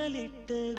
കനലിട്ട്